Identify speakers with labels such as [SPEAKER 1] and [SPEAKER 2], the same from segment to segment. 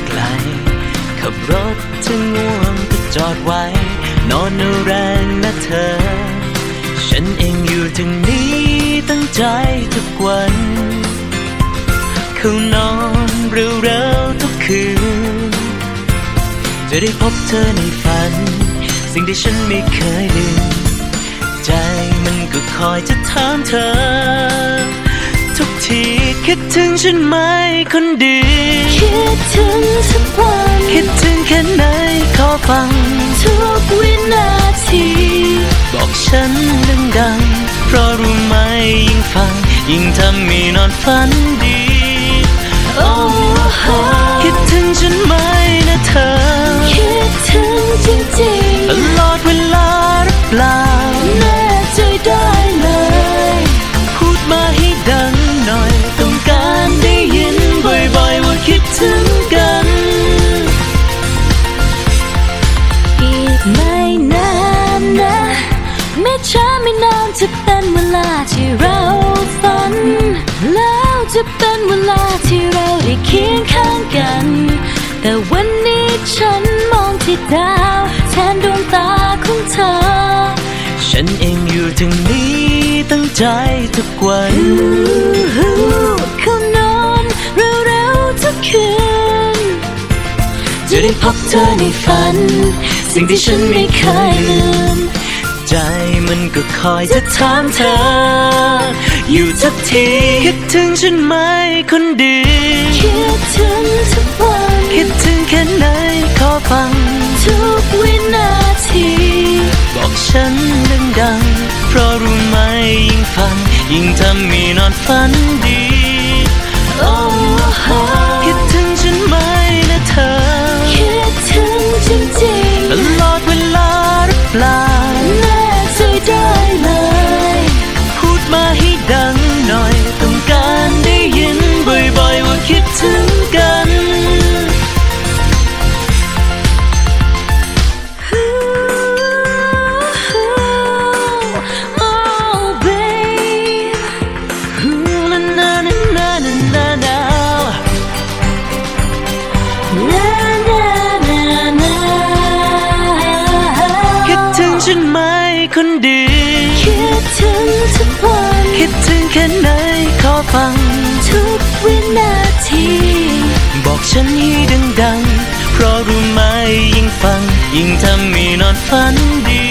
[SPEAKER 1] ไกล ขับรถถ้าง่วงก็จอดไว้ นอนแรงนะเธอ ฉันเองอยู่ทางนี้ตั้งใจทุกวันเข้านอนเร็วๆทุกคืน จะได้พบเธอในฝัน สิ่งที่ฉันไม่เคยลืม ใจมันก็คอยจะถามเธอ ทุกทีคิดถึงฉันไหมคนดี
[SPEAKER 2] คิดถึงทุกวัน
[SPEAKER 1] บอกฉันดังๆ เพราะรู้ไหมยิ่งฟัง ยิ่งทำให้นอนฝันดี
[SPEAKER 2] โอ้โห
[SPEAKER 1] คิดถึงฉันไหม ลา
[SPEAKER 2] ที่เราฝัน แล้วจะเป็นเวลาที่เราได้เคียงข้างกัน แต่วันนี้ฉันมองที่ดาวแทนดวงตาของเธอ
[SPEAKER 1] ฉันเองอยู่ทางนี้ตั้งใจทุกวัน
[SPEAKER 2] เขานอนเร็วๆทุกคืน
[SPEAKER 1] จะได้พบเธอในฝัน สิ่งที่ฉันไม่เคยลืม ใจมันก็คอยจะถามเธอ อยู่ทุกที คิดถึงฉันไหมคนดี
[SPEAKER 2] คิดถึงทุกวัน
[SPEAKER 1] คิดถึงแค่ไหนขอฟัง
[SPEAKER 2] ทุกวินาที
[SPEAKER 1] บอกฉันดังๆเพราะรู้ไหมยิ่งฟัง ยิ่งทำให้นอนฝันดี
[SPEAKER 2] โอ้โฉั
[SPEAKER 1] นไหม
[SPEAKER 2] คนดี
[SPEAKER 1] คิดถึง
[SPEAKER 2] ทุกวัน
[SPEAKER 1] คิดถึงแค่ไหนขอฟัง
[SPEAKER 2] ทุกวินาที
[SPEAKER 1] บอกฉันให้ดังๆ เพราะรู้ไหมยิ่งฟัง ยิ่งทำให้นอนฝันดี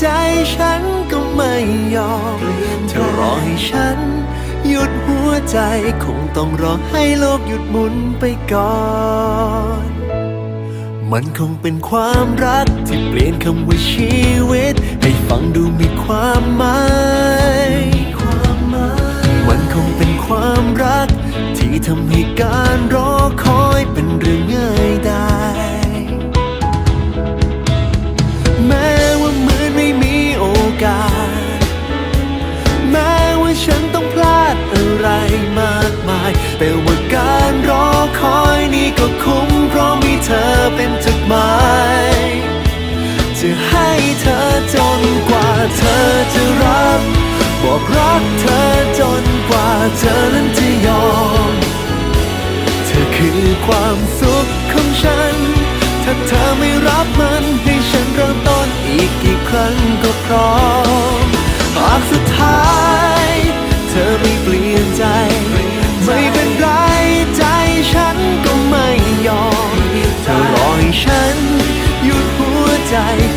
[SPEAKER 3] ใจฉันก็ไม่ยอมเธอรอให้ฉัน หยุดหัวใจคงต้องรอให้โลกหยุดหมุนไปก่อน มันคงเป็นความรักที่เปลี่ยนคำว่าชีวิต ให้ฟังดูมีความหมายมันคงเป็นความรัก ที่ทำให้การรอคอยเป็นเรื่อง เป็นจุดหมายจะให้เธอจนกว่าเธอจะรับ บอกรักเธอจนกว่าเธอนั้นจะยอม เธอคือความสุขของฉัน ถ้าเธอไม่รับมันให้ฉันเริ่มต้นอีกกี่ครั้งก็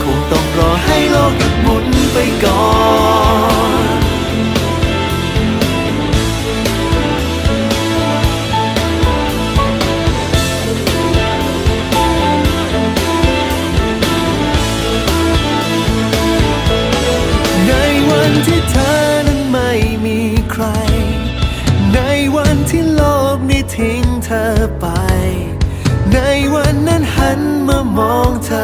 [SPEAKER 3] คงต้องรอให้โลกหยุดหมุนไปก่อนในวันที่เธอนั้นไม่มีใคร ในวันที่โลกนี้ทิ้งเธอไป ในวันนั้นหันมามองเธอ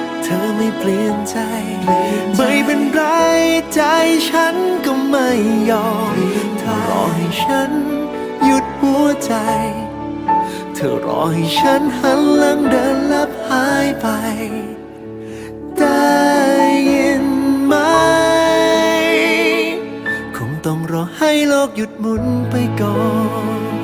[SPEAKER 3] เธอไม่เปลี่ยนใจ ไม่เป็นไรใจฉันก็ไม่ยอมเธอรอให้ฉันหยุดหัวใจ เธอรอให้ฉันหันหลังเดินลับหายไป ได้ยินไหม คงต้องรอให้โลกหยุดหมุนไปก่อน